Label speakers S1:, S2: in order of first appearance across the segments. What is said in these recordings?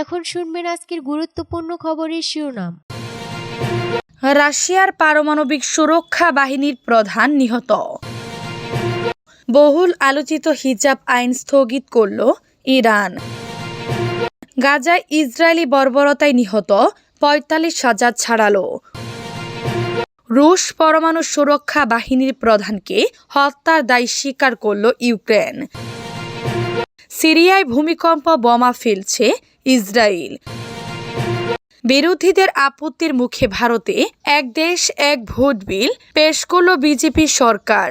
S1: এখন শুনবেন আজকের গুরুত্বপূর্ণ খবরের শিরোনাম।
S2: রাশিয়ার পারমাণবিক সুরক্ষা বাহিনীর প্রধান নিহত। বহুল আলোচিত হিজাব আইন স্থগিত করল ইরান। গাজায় ইসরায়েলি বর্বরতায় নিহত পঁয়তাল্লিশ হাজার ছাড়ালো। রুশ পরমাণু সুরক্ষা বাহিনীর প্রধানকে হত্যার দায় স্বীকার করল ইউক্রেন। সিরিয়ায় ভূমিকম্প বোমা ফেলছে ইসরায়েল বিরোধীদের আপত্তির মুখে ভারতে এক দেশ এক ভোট বিল পেশ করল বিজেপি সরকার।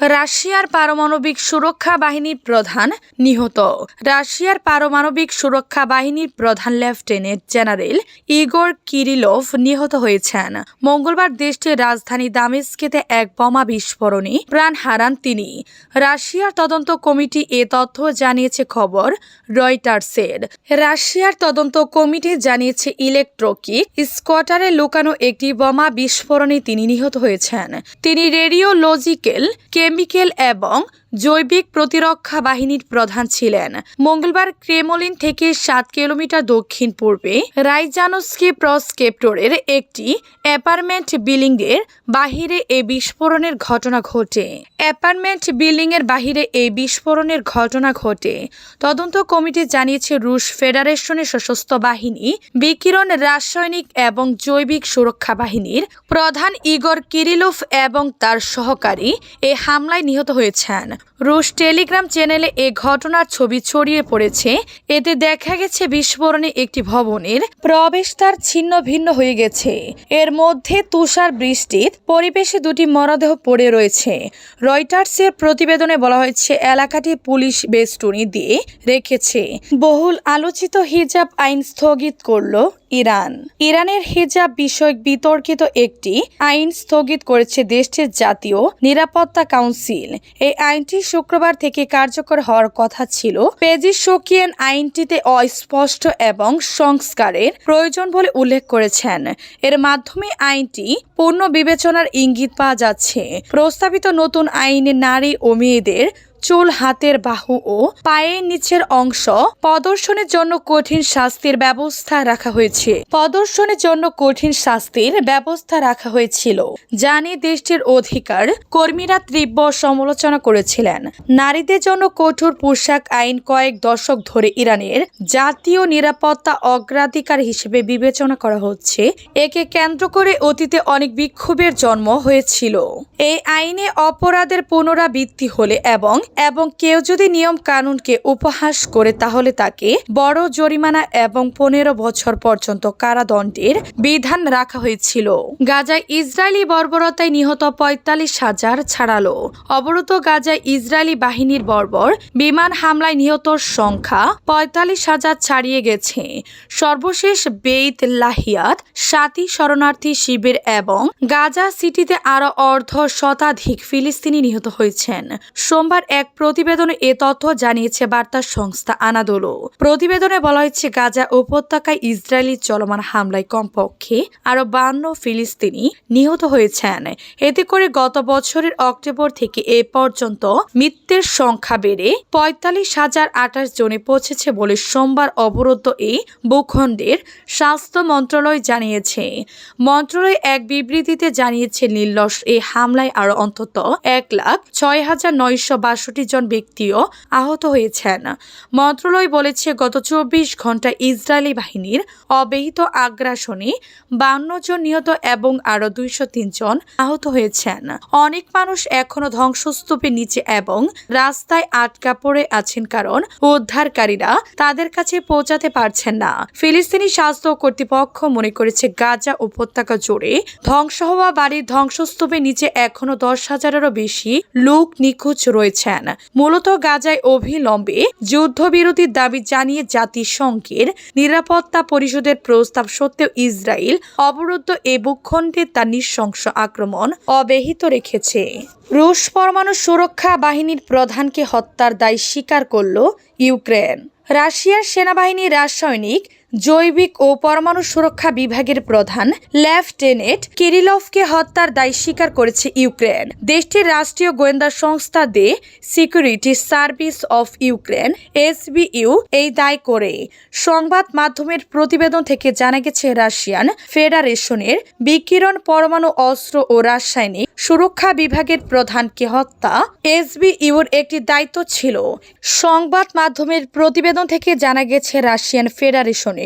S2: রাশিয়ার পারমাণবিক সুরক্ষা বাহিনীর প্রধান নিহত। রাশিয়ার পারমাণবিক সুরক্ষা বাহিনীর প্রধান লেফটেন্যান্ট জেনারেল ইগোর কিরিলোভ নিহত হয়েছেন। মঙ্গলবার দেশটির রাজধানী দামেস্কেতে এক বোমা বিস্ফোরণে প্রাণ হারান তিনি। রাশিয়ার তদন্ত কমিটি এ তথ্য জানিয়েছে খবর রয়টার্সের। রাশিয়ার তদন্ত কমিটি জানিয়েছে ইলেকট্রকিক স্কোয়াটারে লুকানো একটি বোমা বিস্ফোরণে তিনি নিহত হয়েছেন। তিনি রেডিওলজিক্যাল কেমিক্যাল এবং জৈবিক প্রতিরক্ষা বাহিনীর প্রধান ছিলেন। মঙ্গলবার ক্রেমলিন থেকে সাত কিলোমিটার দক্ষিণ পূর্বে রাইজানোস্কি প্রসকেপ্টরের একটি অ্যাপার্টমেন্ট বিল্ডিংয়ের বাহিরে এই বিস্ফোরণের ঘটনা ঘটে। অ্যাপার্টমেন্ট বিল্ডিংয়ের বাহিরে এই বিস্ফোরণের ঘটনা ঘটে। তদন্ত কমিটি জানিয়েছে, রুশ ফেডারেশনের সশস্ত্র বাহিনী বিকিরণ রাসায়নিক এবং জৈবিক সুরক্ষা বাহিনীর প্রধান ইগর কিরিলোভ এবং তার সহকারী এ হামলায় নিহত হয়েছেন। রুশ টেলিগ্রাম চ্যানেলে এ ঘটনার ছবি ছড়িয়ে পড়েছে। এতে দেখা গেছে বিস্ফোরণে একটি ভবনের প্রবেশদ্বার ছিন্ন ভিন্ন হয়ে গেছে। এর মধ্যে তুষার বৃষ্টির পরিবেশে দুটি মরদেহ পড়ে রয়েছে। রয়টার্সের প্রতিবেদনে বলা হয়েছে, এলাকাটি পুলিশ বেষ্টনী দিয়ে রেখেছে। বহুল আলোচিত হিজাব আইন স্থগিত করল ইরান। ইরানের হিজাব বিষয়ক বিতর্কিত একটি আইন স্থগিত করেছে দেশটির জাতীয় নিরাপত্তা কাউন্সিল। এই আইনটি শুক্রবার থেকে কার্যকর হওয়ার কথা ছিল। পেজিশোকিয়ান আইনটিতে অস্পষ্ট এবং সংস্কারের প্রয়োজন বলে উল্লেখ করেছেন। এর মাধ্যমে আইনটি পূর্ণ বিবেচনার ইঙ্গিত পাওয়া যাচ্ছে। প্রস্তাবিত নতুন আইনে নারী ও মেয়েদের চুল, হাতের বাহু ও পায়ের নিচের অংশ প্রদর্শনের জন্য কঠিন শাস্তির ব্যবস্থা রাখা হয়েছে। প্রদর্শনের জন্য কঠিন শাস্তির ব্যবস্থা রাখা হয়েছিল। নিয়ে দেশটির অধিকার, কর্মীরা তীব্র সমালোচনা করেছিলেন। নারীদের জন্য কঠোর পোশাক আইন কয়েক দশক ধরে ইরানের জাতীয় নিরাপত্তা অগ্রাধিকার হিসেবে বিবেচনা করা হচ্ছে। একে কেন্দ্র করে অতীতে অনেক বিক্ষোভের জন্ম হয়েছিল। এই আইনে অপরাধের পুনরাবৃত্তি হলে এবং এবং কেউ যদি নিয়ম কানুনকে উপহাস করে, তাহলে তাকে বড় জরিমানা এবং পনেরো বছর পর্যন্ত কারাদণ্ডের বিধান রাখা হয়েছিল। গাজায় ইসরায়েলি বর্বরতায় নিহত পঁয়তাল্লিশ হাজার ছাড়ালো। অবরত গাজায় ইসরায়েলি বাহিনীর বর্বর বিমান হামলায় নিহতর সংখ্যা পঁয়তাল্লিশ হাজার ছাড়িয়ে গেছে। সর্বশেষ বেইত লাহিয়াত সাতি শরণার্থী শিবির এবং গাজা সিটিতে আরও অর্ধ শতাধিক ফিলিস্তিনি নিহত হয়েছেন। সোমবার এক প্রতিবেদনে এ তথ্য জানিয়েছে বার্তা সংস্থা আনাদোলো। প্রতিবেদনে বলা হয়েছে, গাজা উপত্যকায় ইসরায়েলি চলমান হামলায় কমপক্ষে আরও বান্ন ফিলিস্তিনি নিহত হয়েছেন। এতে করে গত বছরের অক্টোবর থেকে এ পর্যন্ত মৃত্যুর সংখ্যা বেড়ে পঁয়তাল্লিশ হাজার আঠাশ জনে পৌঁছেছে বলে সোমবার অবরুদ্ধ এই ভূখণ্ডের স্বাস্থ্য মন্ত্রণালয় জানিয়েছে। মন্ত্রণালয় এক বিবৃতিতে জানিয়েছে নির্লস এই হামলায় আরও অন্তত এক লাখ ছয় হাজার নয়শো বাষট্টি জন ব্যক্তিও আহত হয়েছেন। মন্ত্রণালয় বলেছে, গত চব্বিশ ঘন্টায় ইসরায়েলি বাহিনীর অব্যাহত আগ্রাসনে বান্ন জন নিহত এবং আরও দুইশো জন আহত হয়েছেন। অনেক মানুষ এখনও ধ্বংসস্তূপের নিচে এবং রাস্তায় আটকা পড়ে আছেন কারণ উদ্ধারকারীরা তাদের কাছে পৌঁছাতে পারছেন না। ফিলিস্তিনি স্বাস্থ্য কর্তৃপক্ষ মনে করেছে, গাজা উপত্যকা জুড়ে ধ্বংস হওয়া বাড়ির ধ্বংসস্তূপের নিচে এখনও দশ হাজারেরও বেশি লোক নিখোঁজ রয়েছেন। মূলত গাজায় অবিলম্বে যুদ্ধবিরতির দাবি জানিয়ে জাতিসংঘের নিরাপত্তা পরিষদের প্রস্তাব সত্ত্বেও ইসরায়েল অবরুদ্ধ এ ভূখণ্ডে তার নৃশংস আক্রমণ অব্যাহত রেখেছে। রুশ পরমাণু সুরক্ষা বাহিনীর প্রধানকে হত্যার দায় স্বীকার করল ইউক্রেন। রাশিয়ার সেনাবাহিনী রাসায়নিক জৈবিক ও পরমাণু সুরক্ষা বিভাগের প্রধান লেফটেনেন্ট কিরিলভকে হত্যার দায় স্বীকার করেছে ইউক্রেন। দেশটির রাষ্ট্রীয় গোয়েন্দা সংস্থা the security service of Ukraine, SBU, এই দায় করে। সংবাদ মাধ্যমের প্রতিবেদন থেকে জানা গেছে, রাশিয়ান ফেডারেশনের বিকিরণ পরমাণু অস্ত্র ও রাসায়নিক সুরক্ষা বিভাগের প্রধানকে হত্যা এসবিইউর একটি দায়িত্ব ছিল। সংবাদ মাধ্যমের প্রতিবেদন থেকে জানা গেছে, রাশিয়ান ফেডারেশনের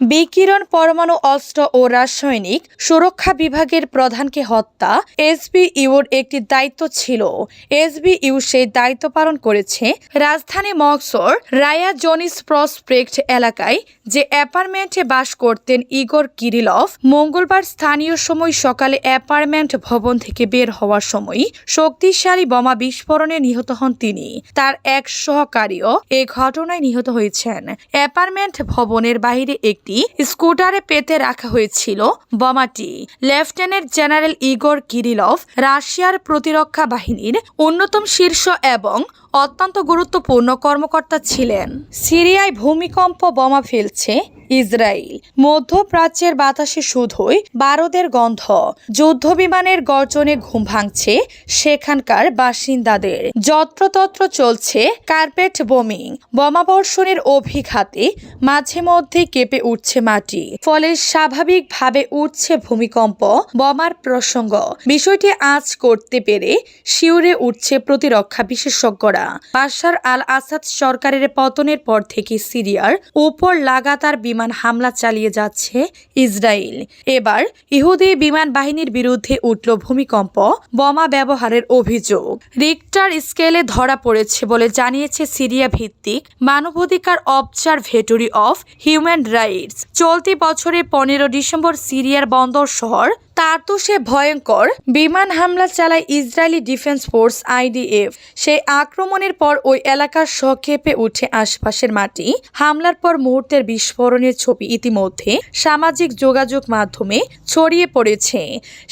S2: বিকিরণ পরমাণু অস্ত্র ও রাসায়নিক সুরক্ষা বিভাগের প্রধানকে হত্যা। এসবিইউর একটি দায়িত্ব ছিল। এসবিইউ সেই দায়িত্ব পালন করেছে রাজধানী মক্সর রায়া জনিস প্রসপেক্ট এলাকায় যে অ্যাপার্টমেন্টে বাস করতেন ইগর কিরিলভ। মঙ্গলবার স্থানীয় সময় সকালে অ্যাপার্টমেন্ট ভবন থেকে বের হওয়ার সময় শক্তিশালী বোমা বিস্ফোরণে নিহত হন তিনি। তার এক সহকারীও এ ঘটনায় নিহত হয়েছেন। অ্যাপার্টমেন্ট ভবনের বাইরে একটি স্কুটারে পেতে রাখা হয়েছিল বোমাটি। লেফটেন্যান্ট জেনারেল ইগর কিরিলভ রাশিয়ার প্রতিরক্ষা বাহিনীর অন্যতম শীর্ষ এবং অত্যন্ত গুরুত্বপূর্ণ কর্মকর্তা ছিলেন। সিরিয়ায় ভূমিকম্প বোমা ফেলছে ইসরায়েল মধ্যপ্রাচ্যের বাতাসে শুধুই বারোদের গন্ধ। যুদ্ধ বিমানের গর্জনে ঘুম ভাঙছে সেখানকার বাসিন্দাদের। যত্রতত্র চলছে কার্পেট বোমিং। বোমাবর্ষণের অভিঘাতে মাঝে মধ্যে কেঁপে উঠছে মাটি। ফলে স্বাভাবিকভাবে উঠছে ভূমিকম্প, বোমার প্রসঙ্গ। বিষয়টি আজ করতে পেরে শিউরে উঠছে প্রতিরক্ষা বিশেষজ্ঞরা। বাশার আল আসাদ সরকারের পতনের পর থেকে সিরিয়ার উপর লাগাতার বিমান হামলা চালিয়ে যাচ্ছে ইসরায়েল। এবার ইহুদি বিমান বাহিনীর বিরুদ্ধে উঠল ভূমিকম্প, বোমা ব্যবহারের অভিযোগ। রিক্টার স্কেলে ধরা পড়েছে বলে জানিয়েছে সিরিয়া ভিত্তিক মানবাধিকার অবজারভেটরি অফ হিউম্যান রাইটস। চলতি বছরের পনেরো ডিসেম্বর সিরিয়ার বন্দর শহর তার্তুসে ভয়ঙ্কর। বিমান হামলা চালায় ইসরায়েলি ডিফেন্স ফোর্স আইডিএফ। সেই আক্রমণের পর ওই এলাকার সক্ষেপে উঠে আশপাশের মাটি। হামলার পর মুহূর্তের বিস্ফোরণের ছবি ইতিমধ্যে সামাজিক যোগাযোগ মাধ্যমে ছড়িয়ে পড়েছে।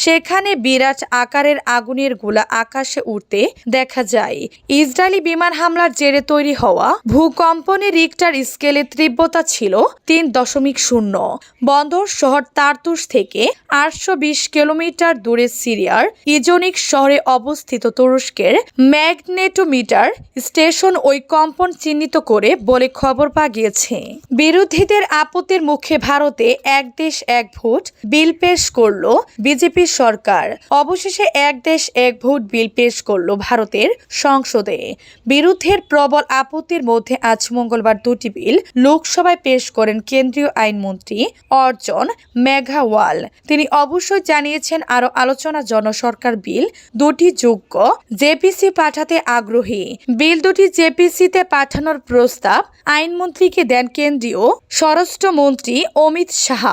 S2: সেখানে বিরাট আকারের আগুনের গোলা আকাশে উঠতে দেখা যায়। ইসরায়েলি বিমান হামলার জেরে তৈরি হওয়া ভূকম্পনে রিক্টার স্কেলে তীব্রতা ছিল তিন দশমিক শূন্য। বন্দর শহর তারতুস থেকে আটশো বিশ কিলোমিটার দূরে সিরিয়ার ইজনিক শহরে অবস্থিত তুরস্কের ম্যাগনেটোমিটার স্টেশন ওই কম্পন চিহ্নিত করে বলে খবর পাওয়া গিয়েছে বিরোধীদের আপত্তির মুখে ভারতে এক দেশ এক ভোট বিল পেশ করল বিজেপি সরকার। অবশেষে এক দেশ এক ভোট বিল পেশ করল ভারতের সংসদে। বিরুদ্ধের প্রবল আপত্তির মধ্যে আজ মঙ্গলবার দুটি বিল লোকসভায় পেশ করেন কেন্দ্রীয় আইনমন্ত্রী অর্জন মেঘাওয়াল। তিনি অবশ্যই জানিয়েছেন আরও আলোচনা জন্য সরকার বিল দুটি যোগ্য জেপিসি পাঠাতে আগ্রহী। বিল দুটি জেপিসিতে পাঠানোর প্রস্তাব আইনমন্ত্রীকে দেন কেন্দ্রীয় স্বরাষ্ট্রমন্ত্রী অমিত শাহ।